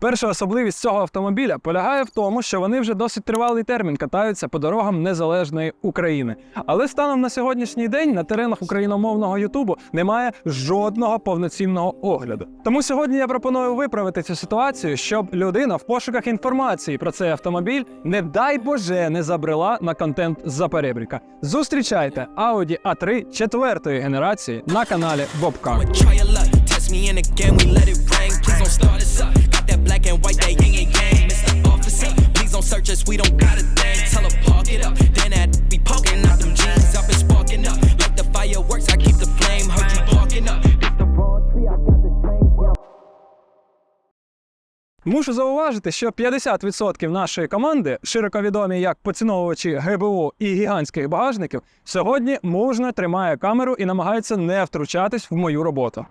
Перша особливість цього автомобіля полягає в тому, що вони вже досить тривалий термін катаються по дорогам незалежної України. Але станом на сьогоднішній день на теренах україномовного Ютубу немає жодного повноцінного огляду. Тому сьогодні я пропоную виправити цю ситуацію, щоб людина в пошуках інформації про цей автомобіль, не дай Боже, не забрела на контент з-за перебріка. Зустрічайте Audi A3 четвертої генерації на каналі Bobcar. And white, that yin and yang. Mr. Officer, please don't search us, we don't got a thing. Tell her park it up, then that be poking out them jeans. Up and sparking up, like the fireworks, I keep the flame. Heard you barking up. Мушу зауважити, що 50% нашої команди, широко відомі як поціновувачі ГБУ і гігантських багажників, сьогодні мужно тримає камеру і намагається не втручатись в мою роботу.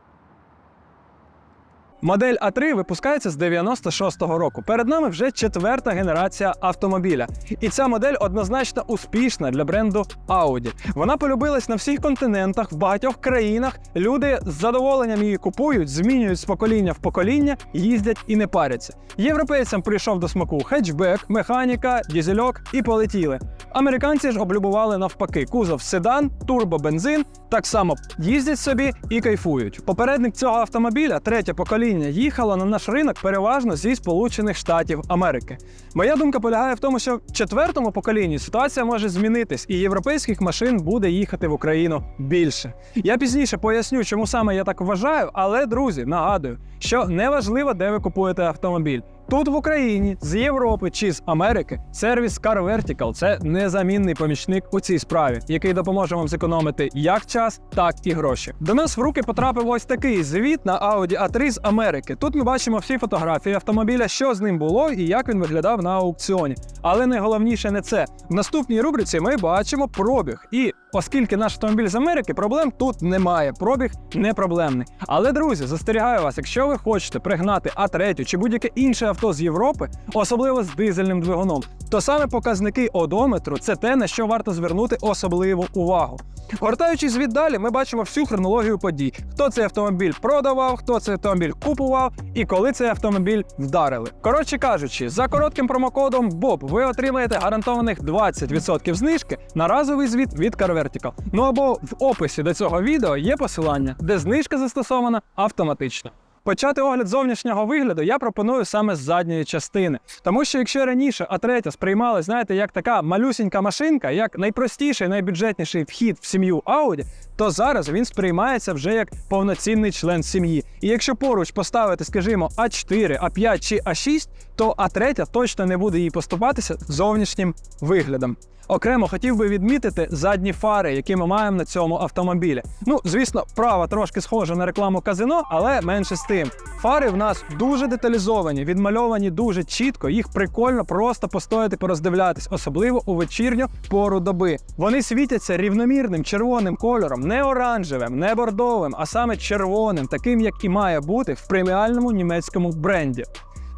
Модель А3 випускається з 96-го року. Перед нами вже четверта генерація автомобіля. І ця модель однозначно успішна для бренду Audi. Вона полюбилась на всіх континентах, в багатьох країнах. Люди з задоволенням її купують, змінюють з покоління в покоління, їздять і не паряться. Європейцям прийшов до смаку хетчбек, механіка, дізельок і полетіли. Американці ж облюбували навпаки кузов седан, турбобензин, так само їздять собі і кайфують. Попередник цього автомобіля, третє покоління, їхало на наш ринок переважно зі Сполучених Штатів Америки. Моя думка полягає в тому, що в четвертому поколінні ситуація може змінитись, і європейських машин буде їхати в Україну більше. Я пізніше поясню, чому саме я так вважаю, але друзі, нагадую, що неважливо, де ви купуєте автомобіль. Тут в Україні, з Європи чи з Америки, сервіс Car Vertical – це незамінний помічник у цій справі, який допоможе вам зекономити як час, так і гроші. До нас в руки потрапив ось такий звіт на Audi A3 з Америки. Тут ми бачимо всі фотографії автомобіля, що з ним було і як він виглядав на аукціоні. Але найголовніше не це. В наступній рубриці ми бачимо пробіг. І оскільки наш автомобіль з Америки, проблем тут немає. Пробіг не проблемний. Але друзі, застерігаю вас, якщо ви хочете пригнати А3 чи будь-яке інше авто з Європи, особливо з дизельним двигуном, то саме показники одометру це те, на що варто звернути особливу увагу. Гортаючи звіт далі, ми бачимо всю хронологію подій: хто цей автомобіль продавав, хто цей автомобіль купував і коли цей автомобіль вдарили. Коротше кажучи, за коротким промокодом BOB ви отримаєте гарантованих 20% знижки на разовий звіт від CarVertical. Ну або в описі до цього відео є посилання, де знижка застосована автоматично. Почати огляд зовнішнього вигляду я пропоную саме з задньої частини. Тому що якщо раніше А3 сприймали, знаєте, як така малюсінька машинка, як найпростіший, найбюджетніший вхід в сім'ю Audi, то зараз він сприймається вже як повноцінний член сім'ї. І якщо поруч поставити, скажімо, А4, А5 чи А6, то А3 точно не буде їй поступатися зовнішнім виглядом. Окремо хотів би відмітити задні фари, які ми маємо на цьому автомобілі. Ну, звісно, права трошки схожа на рекламу казино, але менше з тим. Фари в нас дуже деталізовані, відмальовані дуже чітко. Їх прикольно просто постояти, пороздивлятись, особливо у вечірню пору доби. Вони світяться рівномірним червоним кольором, не оранжевим, не бордовим, а саме червоним, таким як і має бути в преміальному німецькому бренді.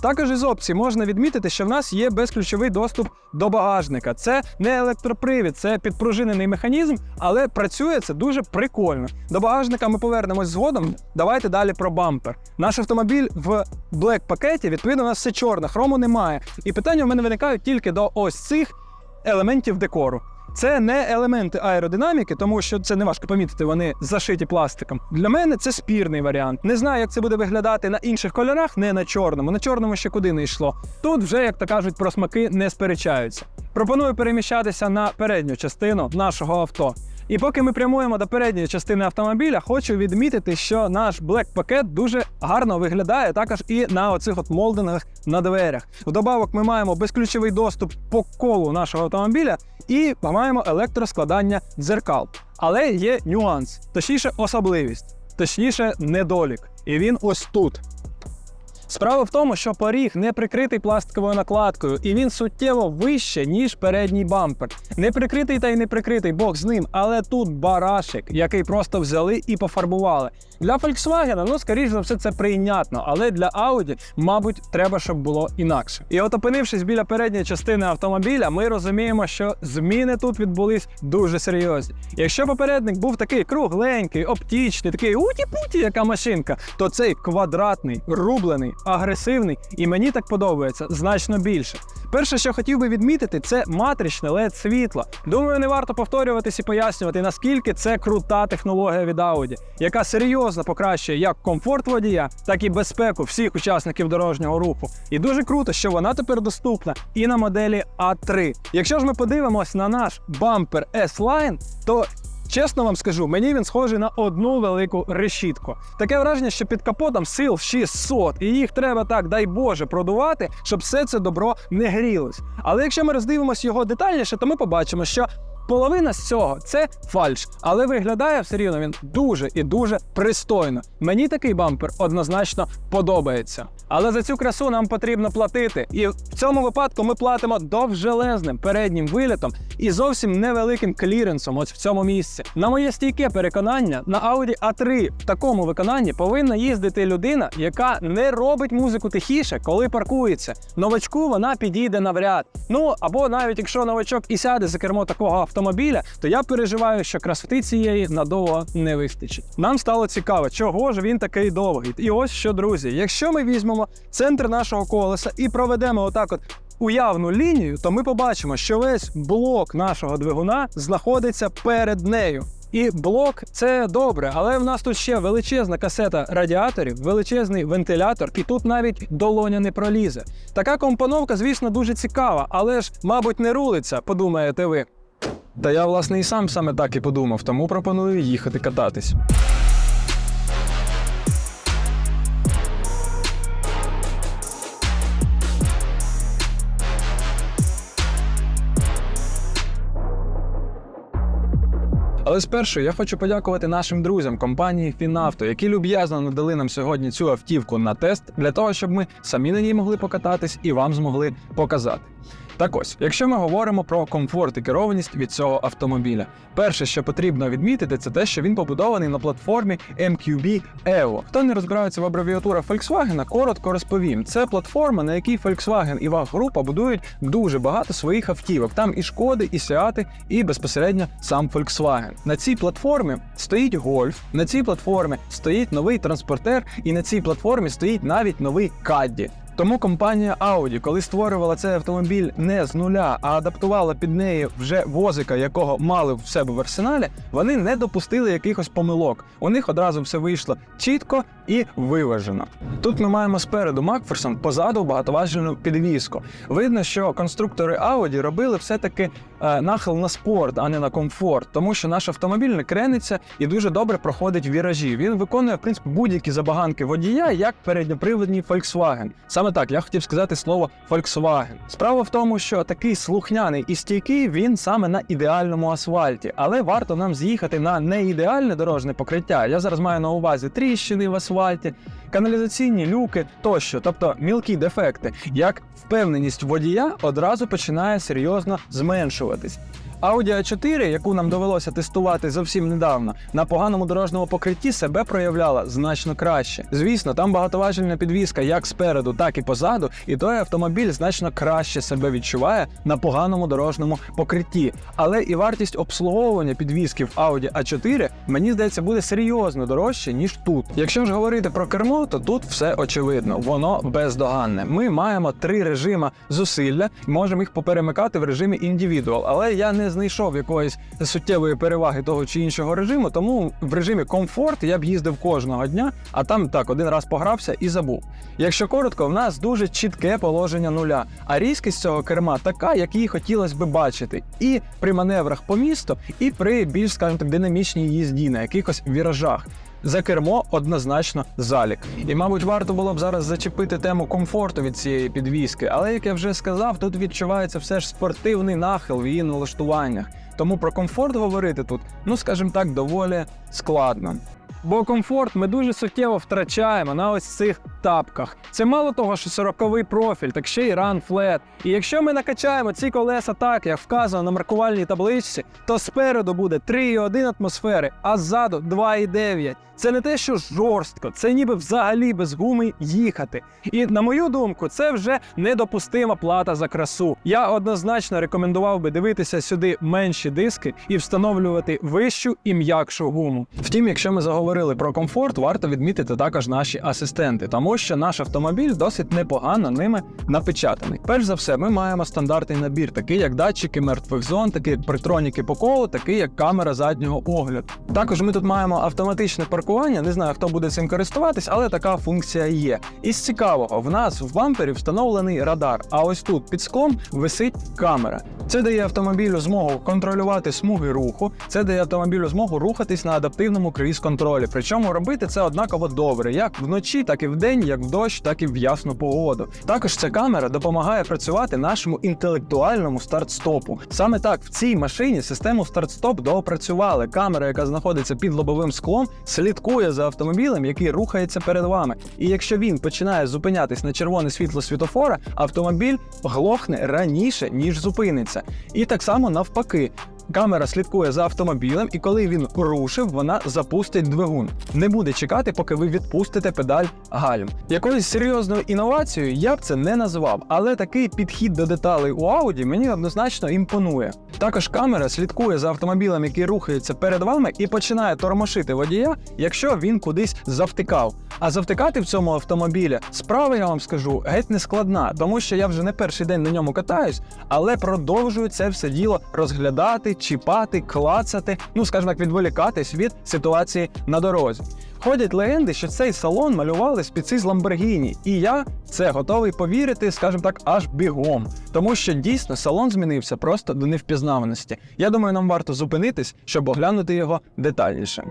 Також із опцій можна відмітити, що в нас є безключовий доступ до багажника. Це не електропривід, це підпружинений механізм, але працює це дуже прикольно. До багажника ми повернемось згодом. Давайте далі про бампер. Наш автомобіль в блек пакеті, відповідно, у нас все чорне, хрому немає. І питання в мене виникають тільки до ось цих елементів декору. Це не елементи аеродинаміки, тому що це не важко помітити, вони зашиті пластиком. Для мене це спірний варіант. Не знаю, як це буде виглядати на інших кольорах, не на чорному. На чорному ще куди не йшло. Тут вже, як то кажуть, про смаки не сперечаються. Пропоную переміщатися на передню частину нашого авто. І поки ми прямуємо до передньої частини автомобіля, хочу відмітити, що наш блек пакет дуже гарно виглядає також і на оцих от молдингах на дверях. Вдобавок ми маємо безключовий доступ по колу нашого автомобіля і маємо електроскладання дзеркал. Але є нюанс, точніше, особливість, точніше, недолік. І він ось тут. Справа в тому, що поріг не прикритий пластиковою накладкою, і він суттєво вище, ніж передній бампер. Не прикритий та й не прикритий, бог з ним, але тут барашик, який просто взяли і пофарбували. Для Volkswagen, ну, скоріш за все, це прийнятно, але для Audi, мабуть, треба, щоб було інакше. І от опинившись біля передньої частини автомобіля, ми розуміємо, що зміни тут відбулись дуже серйозні. Якщо попередник був такий кругленький, оптічний, такий уті-путі, яка машинка, то цей квадратний, рублений, агресивний, і мені так подобається значно більше. Перше, що хотів би відмітити, це матричне led світло. Думаю, не варто повторюватись і пояснювати, наскільки це крута технологія від Audi, яка серйозно покращує як комфорт водія, так і безпеку всіх учасників дорожнього руху. І дуже круто, що вона тепер доступна і на моделі A3. Якщо ж ми подивимось на наш бампер S-Line, то Чесно вам скажу, мені він схожий на одну велику решітку. Таке враження, що під капотом сил 600, і їх треба так, дай Боже, продувати, щоб все це добро не грілось. Але якщо ми роздивимося його детальніше, то ми побачимо, що половина з цього це фальш, але виглядає все рівно він дуже і дуже пристойно. Мені такий бампер однозначно подобається. Але за цю красу нам потрібно платити. І в цьому випадку ми платимо довжелезним переднім вилітом і зовсім невеликим кліренсом ось в цьому місці. На моє стійке переконання, на Audi A3 в такому виконанні повинна їздити людина, яка не робить музику тихіше, коли паркується. Новачку вона підійде навряд. Ну або навіть якщо новачок і сяде за кермо такого автомобіля, то я переживаю, що красоти цієї надовго не вистачить. Нам стало цікаво, чого ж він такий довгий. І ось що, друзі, якщо ми візьмемо центр нашого колеса і проведемо отак от уявну лінію, то ми побачимо, що весь блок нашого двигуна знаходиться перед нею. І блок це добре, але в нас тут ще величезна касета радіаторів, величезний вентилятор, і тут навіть долоня не пролізе. Така компоновка, звісно, дуже цікава, але ж, мабуть, не рулиться, подумаєте ви. Та я, власне, і сам саме так і подумав, тому пропоную їхати кататись. Але спершу я хочу подякувати нашим друзям компанії Фінавто, які люб'язно надали нам сьогодні цю автівку на тест для того, щоб ми самі на ній могли покататись і вам змогли показати. Так ось, якщо ми говоримо про комфорт і керованість від цього автомобіля, перше, що потрібно відмітити, це те, що він побудований на платформі MQB EVO. Хто не розбирається в абревіатурах Volkswagen, коротко розповім. Це платформа, на якій Volkswagen і VAG група будують дуже багато своїх автівок. Там і шкоди, і сіати, і безпосередньо сам Volkswagen. На цій платформі стоїть Golf, на цій платформі стоїть новий транспортер, і на цій платформі стоїть навіть новий Caddy. Тому компанія Audi, коли створювала цей автомобіль не з нуля, а адаптувала під неї вже возика, якого мали в себе в арсеналі, вони не допустили якихось помилок. У них одразу все вийшло чітко і виважено. Тут ми маємо спереду Макферсон, позаду багатоважену підвіску. Видно, що конструктори Audi робили все-таки е, нахил на спорт, а не на комфорт, тому що наш автомобіль не крениться і дуже добре проходить віражі. Він виконує в принципі будь-які забаганки водія, як передньоприводний Volkswagen. Саме так я хотів сказати слово Volkswagen. Справа в тому, що такий слухняний і стійкий він саме на ідеальному асфальті, але варто нам з'їхати на неідеальне дорожне покриття. Я зараз маю на увазі тріщини в асфальті, каналізаційні люки тощо, тобто мілкі дефекти. Як впевненість водія одразу починає серйозно зменшуватись. Audi A4, яку нам довелося тестувати зовсім недавно, на поганому дорожньому покритті себе проявляла значно краще. Звісно, там багатоважельна підвізка як спереду, так і позаду, і той автомобіль значно краще себе відчуває на поганому дорожньому покритті. Але і вартість обслуговування підвізки в Audi A4, мені здається, буде серйозно дорожче, ніж тут. Якщо ж говорити про кермо, то тут все очевидно, воно бездоганне. Ми маємо три режими зусилля, можемо їх поперемикати в режимі індивідуал, але я не знайшов якоїсь суттєвої переваги того чи іншого режиму, тому в режимі комфорт я б їздив кожного дня, а там так один раз погрався і забув. Якщо коротко, в нас дуже чітке положення нуля, а різкість цього керма така, як її хотілося би бачити, і при маневрах по місту, і при більш, скажімо так, динамічній їзді на якихось віражах. За кермо однозначно залік. І, мабуть, варто було б зараз зачепити тему комфорту від цієї підвіски, але як я вже сказав, тут відчувається все ж спортивний нахил в її налаштуваннях. Тому про комфорт говорити тут, ну скажімо так, доволі складно. Бо комфорт ми дуже суттєво втрачаємо на ось цих тапках. Це мало того, що 40-й профіль, так ще й run flat. І якщо ми накачаємо ці колеса так, як вказано на маркувальній табличці, то спереду буде 3,1 атмосфери, а ззаду 2,9. Це не те, що жорстко, це ніби взагалі без гуми їхати. І на мою думку, це вже недопустима плата за красу. Я однозначно рекомендував би дивитися сюди менші диски і встановлювати вищу і м'якшу гуму. Втім, якщо ми заговорили про комфорт, варто відмітити також наші асистенти, тому що наш автомобіль досить непогано ними напечатаний. Перш за все, ми маємо стандартний набір, такий як датчики мертвих зон, такі притроніки по колу, такий як камера заднього огляду. Також ми тут маємо автоматичне паркування. Не знаю, хто буде цим користуватись, але така функція є. Із цікавого, в нас в бампері встановлений радар, а ось тут під склом висить камера. Це дає автомобілю змогу контролювати смуги руху. Це дає автомобілю змогу рухатись на адаптивному круїз-контролі. Причому робити це однаково добре, як вночі, так і вдень, як в дощ, так і в ясну погоду. Також ця камера допомагає працювати нашому інтелектуальному старт-стопу. Саме так в цій машині систему старт-стоп доопрацювали. Камера, яка знаходиться під лобовим склом, слідкує за автомобілем, який рухається перед вами. І якщо він починає зупинятись на червоне світло світофора, автомобіль глохне раніше ніж зупиниться. І так само навпаки. Камера слідкує за автомобілем, і коли він рушив, вона запустить двигун. Не буде чекати, поки ви відпустите педаль гальм. Якоюсь серйозною інновацією я б це не назвав, але такий підхід до деталей у Audi мені однозначно імпонує. Також камера слідкує за автомобілем, який рухається перед вами, і починає тормошити водія, якщо він кудись завтикав. А завтикати в цьому автомобілі справа я вам скажу геть не складна, тому що я вже не перший день на ньому катаюсь, але продовжую це все діло розглядати, чіпати, клацати, ну скажімо так, відволікатись від ситуації на дорозі. Ходять легенди, що цей салон малювали спіци з Ламборгіні, і я це готовий повірити, скажімо так, аж бігом. Тому що дійсно салон змінився просто до невпізнаваності. Я думаю, нам варто зупинитись, щоб оглянути його детальніше.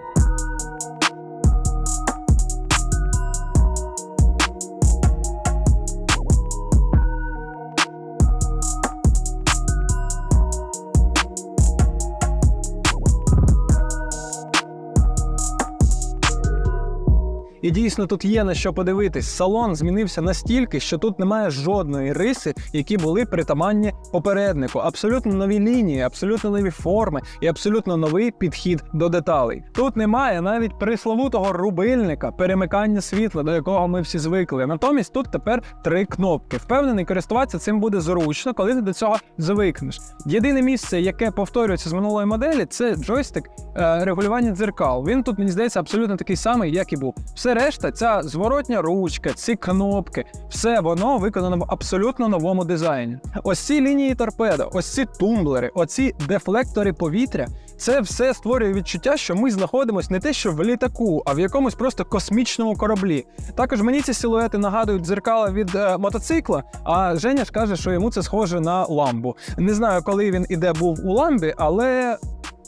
І дійсно тут є на що подивитись. Салон змінився настільки, що тут немає жодної риси, які були притаманні попереднику. Абсолютно нові лінії, абсолютно нові форми і абсолютно новий підхід до деталей. Тут немає навіть присловутого рубильника, перемикання світла, до якого ми всі звикли. Натомість тут тепер три кнопки. Впевнений, користуватися цим буде зручно, коли ти до цього звикнеш. Єдине місце, яке повторюється з минулої моделі, це джойстик е, регулювання дзеркал. Він тут мені здається абсолютно такий самий, як і був. Все решта, ця зворотня ручка, ці кнопки, все воно виконано в абсолютно новому дизайні. Ось ці лінії торпедо, ось ці тумблери, оці дефлектори повітря. Це все створює відчуття, що ми знаходимося не те, що в літаку, а в якомусь просто космічному кораблі. Також мені ці силуети нагадують дзеркала від е, мотоцикла. А Женя ж каже, що йому це схоже на ламбу. Не знаю, коли він іде був у ламбі, але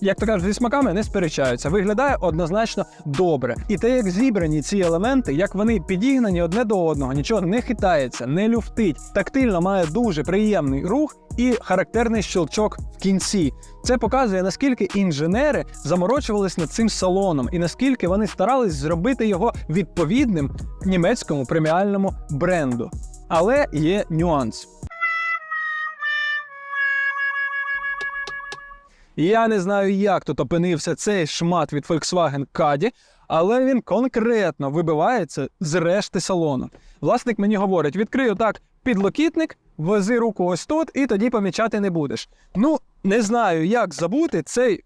як то кажуть, зі смаками не сперечаються. Виглядає однозначно добре. І те, як зібрані ці елементи, як вони підігнані одне до одного, нічого не хитається, не люфтить. Тактильно має дуже приємний рух і характерний щелчок в кінці. Це показує, наскільки інженери заморочувались над цим салоном, і наскільки вони старались зробити його відповідним німецькому преміальному бренду. Але є нюанс. Я не знаю, як тут опинився цей шмат від Volkswagen Caddy, але він конкретно вибивається з решти салону. Власник мені говорить: відкрию так підлокітник, вези руку ось тут, і тоді помічати не будеш. Ну, не знаю, як забути цей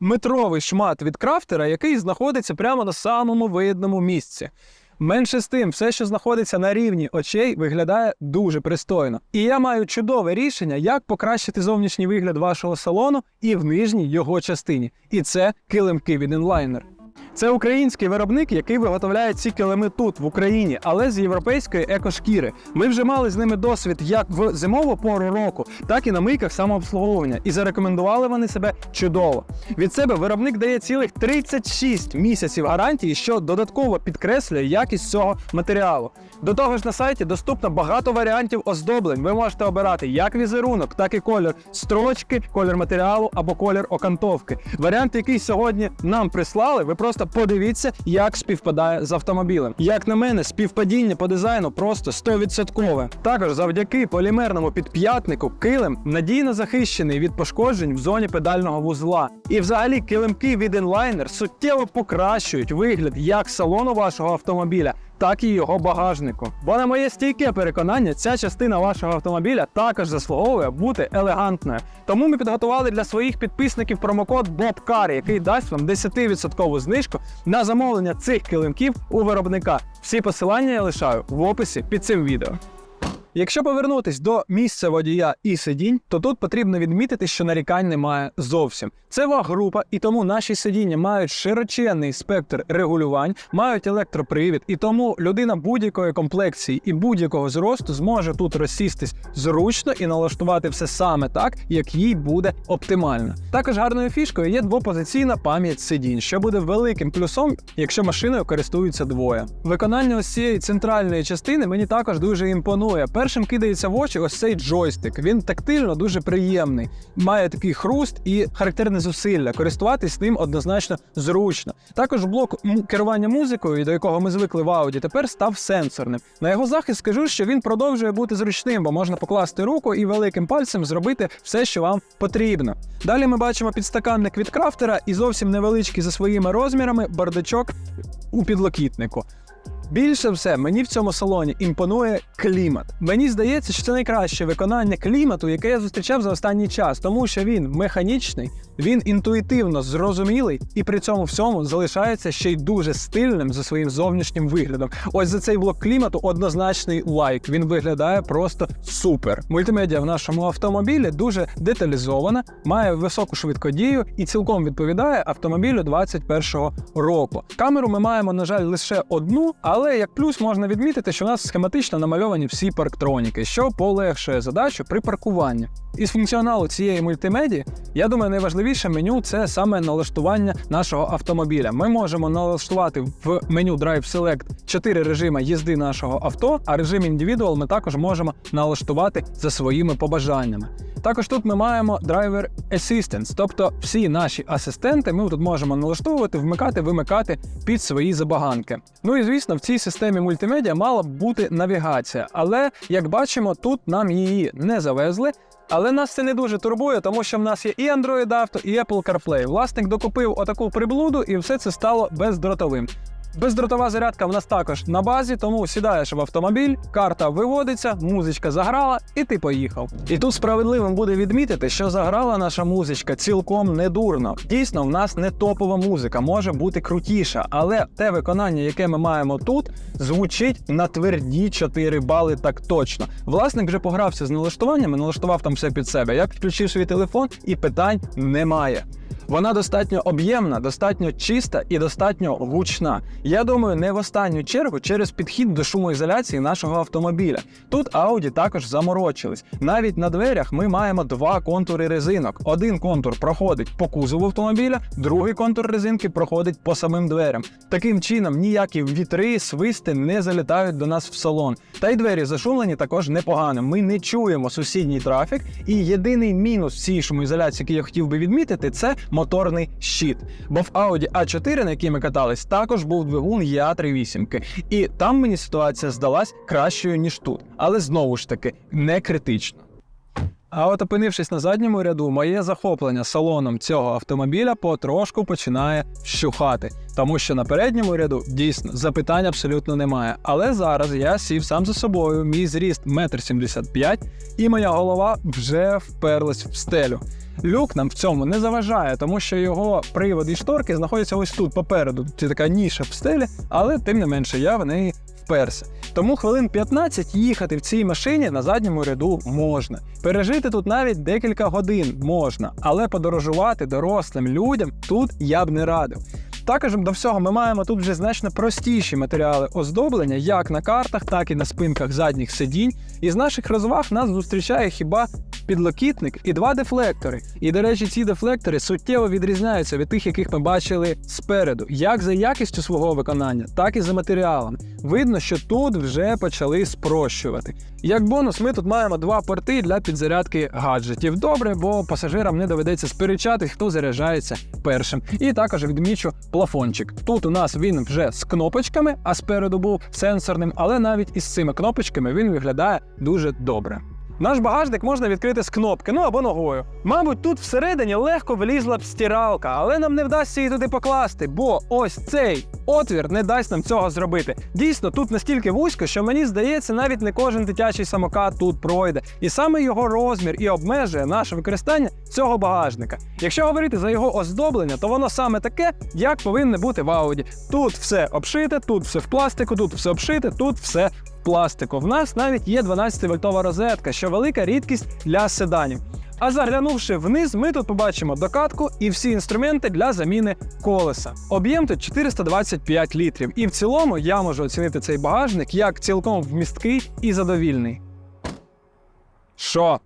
метровий шмат від крафтера, який знаходиться прямо на самому видному місці. Менше з тим, все, що знаходиться на рівні очей, виглядає дуже пристойно. І я маю чудове рішення, як покращити зовнішній вигляд вашого салону і в нижній його частині. І це килимки від Inliner. Це український виробник, який виготовляє ці килими тут, в Україні, але з європейської екошкіри. Ми вже мали з ними досвід як в зимову пору року, так і на мийках самообслуговування. І зарекомендували вони себе чудово. Від себе виробник дає цілих 36 місяців гарантії, що додатково підкреслює якість цього матеріалу. До того ж, на сайті доступно багато варіантів оздоблень. Ви можете обирати як візерунок, так і колір строчки, колір матеріалу або колір окантовки. Варіант, який сьогодні нам прислали, ви просто подивіться, як співпадає з автомобілем. Як на мене, співпадіння по дизайну просто 100%. Також завдяки полімерному підп'ятнику килим надійно захищений від пошкоджень в зоні педального вузла. І взагалі килимки від Inliner суттєво покращують вигляд як салону вашого автомобіля, так і його багажнику. Бо на моє стійке переконання, ця частина вашого автомобіля також заслуговує бути елегантною. Тому ми підготували для своїх підписників промокод BOBCAR, який дасть вам 10% знижку на замовлення цих килимків у виробника. Всі посилання я лишаю в описі під цим відео. Якщо повернутись до місця водія і сидінь, то тут потрібно відмітити, що нарікань немає зовсім. Це ваг-група, і тому наші сидіння мають широченний спектр регулювань, мають електропривід, і тому людина будь-якої комплекції і будь-якого зросту зможе тут розсістись зручно і налаштувати все саме так, як їй буде оптимально. Також гарною фішкою є двопозиційна пам'ять сидінь, що буде великим плюсом, якщо машиною користуються двоє. Виконання ось цієї центральної частини мені також дуже імпонує. Першим кидається в очі ось цей джойстик. Він тактильно дуже приємний, має такий хруст і характерне зусилля. Користуватись ним однозначно зручно. Також блок керування музикою, до якого ми звикли в ауді, тепер став сенсорним. На його захист скажу, що він продовжує бути зручним, бо можна покласти руку і великим пальцем зробити все, що вам потрібно. Далі ми бачимо підстаканник від крафтера і зовсім невеличкий за своїми розмірами бардачок у підлокітнику. Більше все, мені в цьому салоні імпонує клімат. Мені здається, що це найкраще виконання клімату, яке я зустрічав за останній час, тому що він механічний, він інтуїтивно зрозумілий і при цьому всьому залишається ще й дуже стильним за своїм зовнішнім виглядом. Ось за цей блок клімату однозначний лайк. Він виглядає просто супер. Мультимедіа в нашому автомобілі дуже деталізована, має високу швидкодію і цілком відповідає автомобілю 21-го року. Камеру ми маємо, на жаль, лише одну, але як плюс можна відмітити, що у нас схематично намальовані всі парктроніки, що полегшує задачу при паркуванні. Із функціоналу цієї мультимедії, я думаю, найважливіше меню це саме налаштування нашого автомобіля. Ми можемо налаштувати в меню Drive Select 4 режими їзди нашого авто, а режим Individual ми також можемо налаштувати за своїми побажаннями. Також тут ми маємо Driver Assistance, тобто всі наші асистенти ми тут можемо налаштовувати, вмикати, вимикати під свої забаганки. Ну і звісно, в цій системі мультимедіа мала б бути навігація, але як бачимо, тут нам її не завезли. Але нас це не дуже турбує, тому що в нас є і Android Auto, і Apple CarPlay. Власник докупив отаку приблуду, і все це стало бездротовим. Бездротова зарядка в нас також на базі, тому сідаєш в автомобіль, карта виводиться, музичка заграла, і ти поїхав. І тут справедливим буде відмітити, що заграла наша музичка цілком недурно. Дійсно, в нас не топова музика, може бути крутіша, але те виконання, яке ми маємо тут, звучить на тверді 4 бали так точно. Власник вже погрався з налаштуваннями, налаштував там все під себе. Я підключив свій телефон і питань немає. Вона достатньо об'ємна, достатньо чиста і достатньо гучна. Я думаю, не в останню чергу через підхід до шумоізоляції нашого автомобіля. Тут Audi також заморочились. Навіть на дверях ми маємо два контури резинок. Один контур проходить по кузову автомобіля, другий контур резинки проходить по самим дверям. Таким чином ніякі вітри, свисти не залітають до нас в салон. Та й двері зашумлені також непогано. Ми не чуємо сусідній трафік. І єдиний мінус цій шумоізоляції, який я хотів би відмітити, це моторний щит. Бо в Audi A4, на якій ми катались, також був двигун EA3 вісімки. І там мені ситуація здалась кращою, ніж тут. Але знову ж таки не критично. А от опинившись на задньому ряду, моє захоплення салоном цього автомобіля потрошку починає вщухати, тому що на передньому ряду дійсно запитань абсолютно немає. Але зараз я сів сам за собою, мій зріст 1,75 м, і моя голова вже вперлась в стелю. Люк нам в цьому не заважає, тому що його привод і шторки знаходяться ось тут попереду. Це така ніша в стелі, але тим не менше я в неї вперся. Тому хвилин 15 їхати в цій машині на задньому ряду можна. Пережити тут навіть декілька годин можна, але подорожувати дорослим людям тут я б не радив. Також до всього ми маємо тут вже значно простіші матеріали оздоблення, як на картах, так і на спинках задніх сидінь. Із наших розваг нас зустрічає хіба підлокітник і два дефлектори. І, до речі, ці дефлектори суттєво відрізняються від тих, яких ми бачили спереду, як за якістю свого виконання, так і за матеріалом. Видно, що тут вже почали спрощувати. Як бонус, ми тут маємо два порти для підзарядки гаджетів. Добре, бо пасажирам не доведеться сперечати, хто заряджається першим. І також відмічу плафончик. Тут у нас він вже з кнопочками, а спереду був сенсорним, але навіть із цими кнопочками він виглядає дуже добре. Наш багажник можна відкрити з кнопки, ну або ногою. Мабуть, тут всередині легко влізла б стиралка, але нам не вдасться її туди покласти, бо ось цей отвір не дасть нам цього зробити. Дійсно, тут настільки вузько, що мені здається, навіть не кожен дитячий самокат тут пройде. І саме його розмір і обмежує наше використання цього багажника. Якщо говорити за його оздоблення, то воно саме таке, як повинне бути в Ауді. Тут все обшите, тут все в пластику, тут все обшите, тут все пластику. В нас навіть є 12-вольтова розетка, що велика рідкість для седанів. А заглянувши вниз, ми тут побачимо докатку і всі інструменти для заміни колеса. Об'єм тут 425 літрів. І в цілому я можу оцінити цей багажник як цілком вмісткий і задовільний. Що?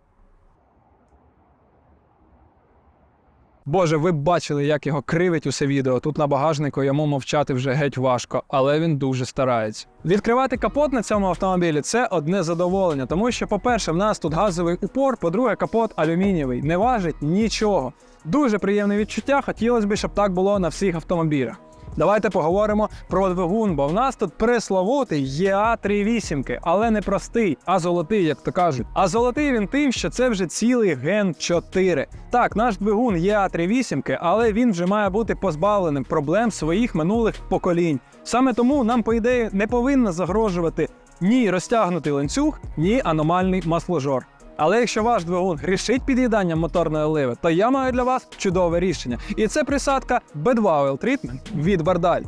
Боже, ви б бачили, як його кривить усе відео. Тут на багажнику йому мовчати вже геть важко, але він дуже старається. Відкривати капот на цьому автомобілі це одне задоволення, тому що, по-перше, в нас тут газовий упор, по-друге, капот алюмінієвий, не важить нічого. Дуже приємне відчуття. Хотілося б, щоб так було на всіх автомобілях. Давайте поговоримо про двигун, бо в нас тут пресловутий ЄА-38, але не простий, а золотий, як то кажуть. А золотий він тим, що це вже цілий ген 4. Так, наш двигун ЄА-38, але він вже має бути позбавленим проблем своїх минулих поколінь. Саме тому нам, по ідеї, не повинна загрожувати ні розтягнутий ланцюг, ні аномальний масложор. Але якщо ваш двигун грішить під'їданням моторної оливи, то я маю для вас чудове рішення. І це присадка B2 Oil Treatment від Бардаль.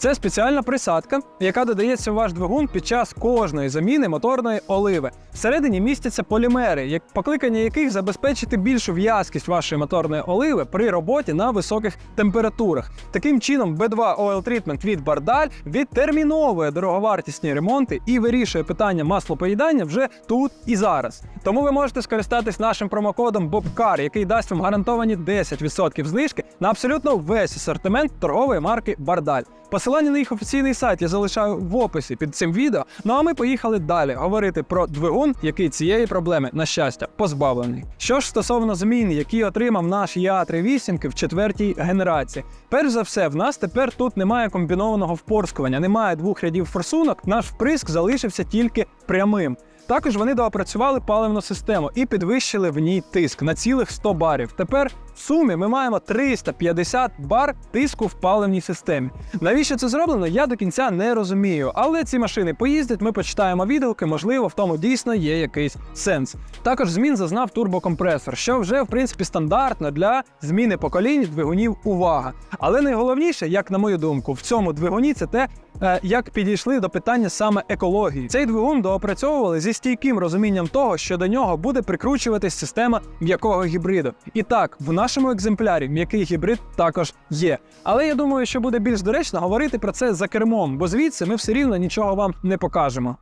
Це спеціальна присадка, яка додається в ваш двигун під час кожної заміни моторної оливи. Всередині містяться полімери, покликання яких забезпечити більшу в'язкість вашої моторної оливи при роботі на високих температурах. Таким чином, B2 Oil Treatment від Бардаль відтерміновує дороговартісні ремонти і вирішує питання маслопоїдання вже тут і зараз. Тому ви можете скористатись нашим промокодом BOBCAR, який дасть вам гарантовані 10% знижки на абсолютно весь асортимент торгової марки Бардаль. Посилання на їх офіційний сайт я залишаю в описі під цим відео. Ну а ми поїхали далі говорити про двигун, який цієї проблеми, на щастя, позбавлений. Що ж стосовно змін, які отримав наш ЯА-38 в четвертій генерації. Перш за все, в нас тепер тут немає комбінованого впорскування, немає двох рядів форсунок, наш вприск залишився тільки прямим. Також вони доопрацювали паливну систему і підвищили в ній тиск на цілих 100 барів. Тепер в сумі ми маємо 350 бар тиску в паливній системі. Навіщо це зроблено, я до кінця не розумію. Але ці машини поїздять, ми почитаємо відгуки, можливо, в тому дійсно є якийсь сенс. Також змін зазнав турбокомпресор, що вже в принципі стандартно для зміни поколінь двигунів. Увага! Але найголовніше, як на мою думку, в цьому двигуні це те, е, як підійшли до питання саме екології. Цей двигун доопрацьовували зі стійким розумінням того, що до нього буде прикручуватись система м'якого гібриду. І так, в нашому екземплярі м'який гібрид також є. Але я думаю, що буде більш доречно говорити про це за кермом, бо звідси ми все рівно нічого вам не покажемо.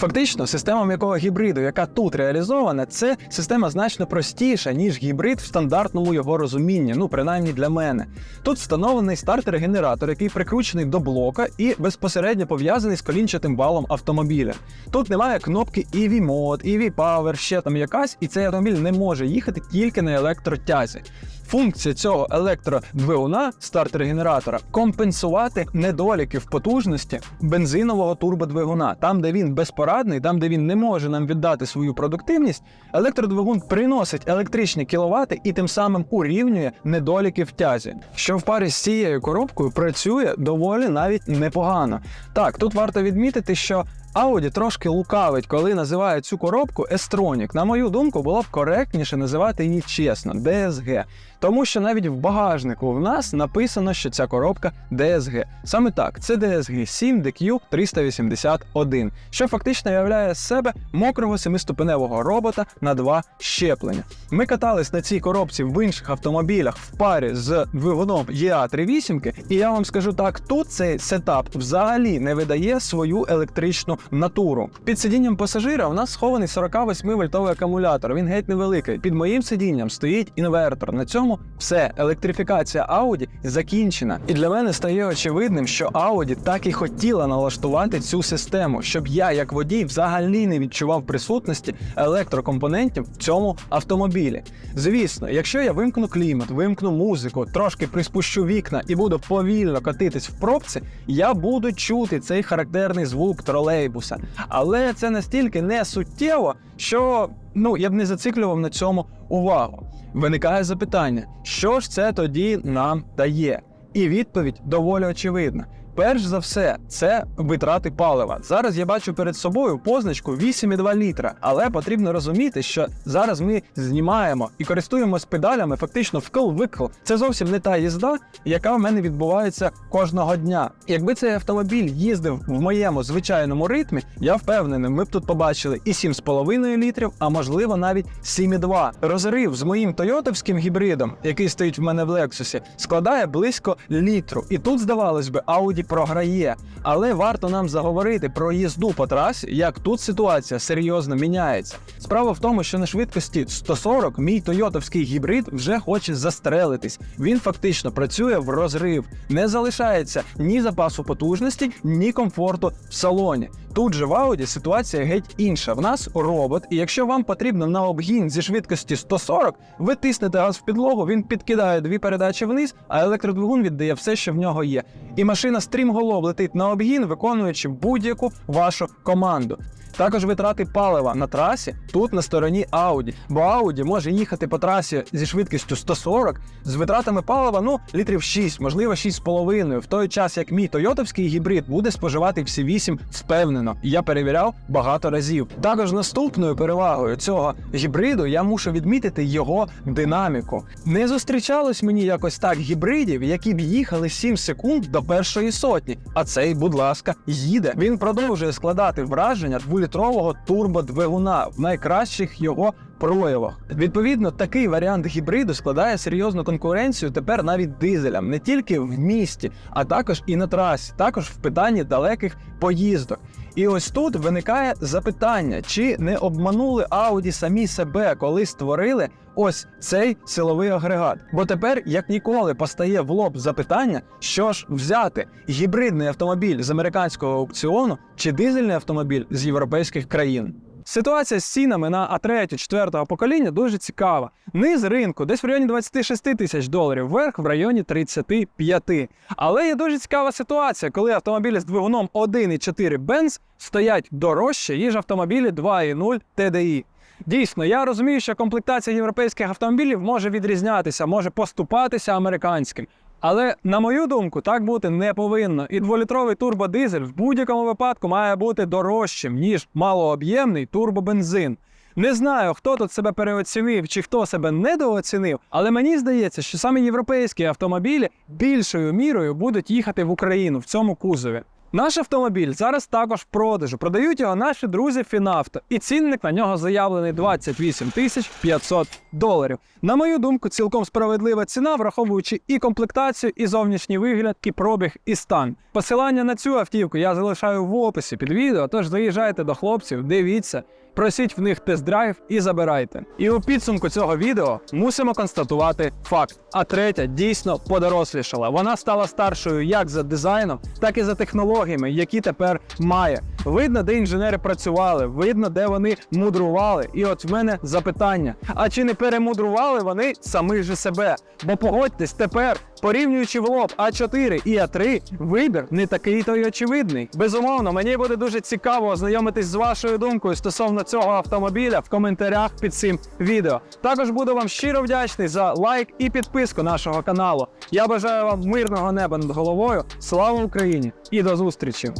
Фактично, система м'якого гібриду, яка тут реалізована, це система значно простіша, ніж гібрид в стандартному його розумінні, ну принаймні для мене. Тут встановлений стартер-генератор, який прикручений до блока і безпосередньо пов'язаний з колінчатим балом автомобіля. Тут немає кнопки EV Mode, EV Power, ще там якась, і цей автомобіль не може їхати тільки на електротязі. Функція цього електродвигуна стартер-генератора компенсувати недоліки в потужності бензинового турбодвигуна. Там, де він безпорадний, там, де він не може нам віддати свою продуктивність, електродвигун приносить електричні кіловати і тим самим урівнює недоліки в тязі. Що в парі з цією коробкою працює доволі навіть непогано. Так, тут варто відмітити, що Audi трошки лукавить, коли називає цю коробку S-Tronic. На мою думку, було б коректніше називати її чесно DSG. Тому що навіть в багажнику в нас написано, що ця коробка DSG. Саме так, це DSG 7 DQ 381, що фактично являє з себе мокрого семиступеневого робота на два щеплення. Ми катались на цій коробці в інших автомобілях в парі з двигуном EA38, і я вам скажу так, тут цей сетап взагалі не видає свою електричну натуру. Під сидінням пасажира у нас схований 48 вольтовий акумулятор. Він геть невеликий. Під моїм сидінням стоїть інвертор. На цьому все. Електрифікація Audi закінчена. І для мене стає очевидним, що Audi так і хотіла налаштувати цю систему, щоб я, як водій, взагалі не відчував присутності електрокомпонентів в цьому автомобілі. Звісно, якщо я вимкну клімат, вимкну музику, трошки приспущу вікна і буду повільно катитись в пробці, я буду чути цей характерний звук тролейбуса. Але це настільки не суттєво, що ну я б не зациклював на цьому увагу. Виникає запитання, що ж це тоді нам дає? І відповідь доволі очевидна. Перш за все, це витрати палива. Зараз я бачу перед собою позначку 8,2 літра, але потрібно розуміти, що зараз ми знімаємо і користуємось педалями фактично вкл-викл. Це зовсім не та їзда, яка в мене відбувається кожного дня. Якби цей автомобіль їздив в моєму звичайному ритмі, я впевнений, ми б тут побачили і 7,5 літрів, а можливо навіть 7,2. Розрив з моїм тойотовським гібридом, який стоїть в мене в Лексусі, складає близько літру. І тут, здавалось би, Audi програє. Але варто нам заговорити про їзду по трасі, як тут ситуація серйозно міняється. Справа в тому, що на швидкості 140 мій тойотовський гібрид вже хоче застрелитись. Він фактично працює в розрив, не залишається ні запасу потужності, ні комфорту в салоні. Тут же в Audi ситуація геть інша. В нас робот, і якщо вам потрібно на обгін зі швидкості 140, ви тиснете газ в підлогу, він підкидає дві передачі вниз, а електродвигун віддає все, що в нього є. І машина стрімголов летить на обгін, виконуючи будь-яку вашу команду. Також витрати палива на трасі тут на стороні Audi, бо Audi може їхати по трасі зі швидкістю 140 з витратами палива ну літрів 6, можливо 6,5, в той час як мій тойотовський гібрид буде споживати всі 8 впевнено. Я перевіряв багато разів. Також наступною перевагою цього гібриду я мушу відмітити його динаміку. Не зустрічалось мені якось так гібридів, які б їхали 7 секунд до першої сотні. А цей, будь ласка, їде. Він продовжує складати враження дволітрового турбодвигуна в найкращих його проявах. Відповідно, такий варіант гібриду складає серйозну конкуренцію тепер навіть дизелям, не тільки в місті, а також і на трасі, також в питанні далеких поїздок. І ось тут виникає запитання, чи не обманули Audi самі себе, коли створили ось цей силовий агрегат. Бо тепер, як ніколи, постає в лоб запитання, що ж взяти: гібридний автомобіль з американського аукціону чи дизельний автомобіль з європейських країн. Ситуація з цінами на А3 4 покоління дуже цікава. Низ ринку десь в районі 26 тисяч доларів, верх в районі 35. Але є дуже цікава ситуація, коли автомобілі з двигуном 1,4 Benz стоять дорожче, ніж автомобілі 2,0 TDI. Дійсно, я розумію, що комплектація європейських автомобілів може відрізнятися, може поступатися американським. Але на мою думку, так бути не повинно. І дволітровий турбодизель в будь-якому випадку має бути дорожчим, ніж малооб'ємний турбобензин. Не знаю, хто тут себе переоцінив чи хто себе недооцінив, але мені здається, що саме європейські автомобілі більшою мірою будуть їхати в Україну в цьому кузові. Наш автомобіль зараз також в продажу. Продають його наші друзі Фінавто, і цінник на нього заявлений 28 тисяч 500 доларів. На мою думку, цілком справедлива ціна, враховуючи і комплектацію, і зовнішній вигляд, і пробіг, і стан. Посилання на цю автівку я залишаю в описі під відео, тож заїжджайте до хлопців, дивіться. Просіть в них тест-драйв і забирайте. І у підсумку цього відео мусимо констатувати факт: а третя дійсно подорослішала. Вона стала старшою як за дизайном, так і за технологіями, які тепер має. Видно, де інженери працювали, видно, де вони мудрували. І от в мене запитання: а чи не перемудрували вони самих же себе? Бо погодьтесь, тепер, порівнюючи в лоб А4 і А3, вибір не такий то й очевидний. Безумовно, мені буде дуже цікаво ознайомитись з вашою думкою стосовно цього автомобіля в коментарях під цим відео. Також буду вам щиро вдячний за лайк і підписку нашого каналу. Я бажаю вам мирного неба над головою. Слава Україні і до зустрічі!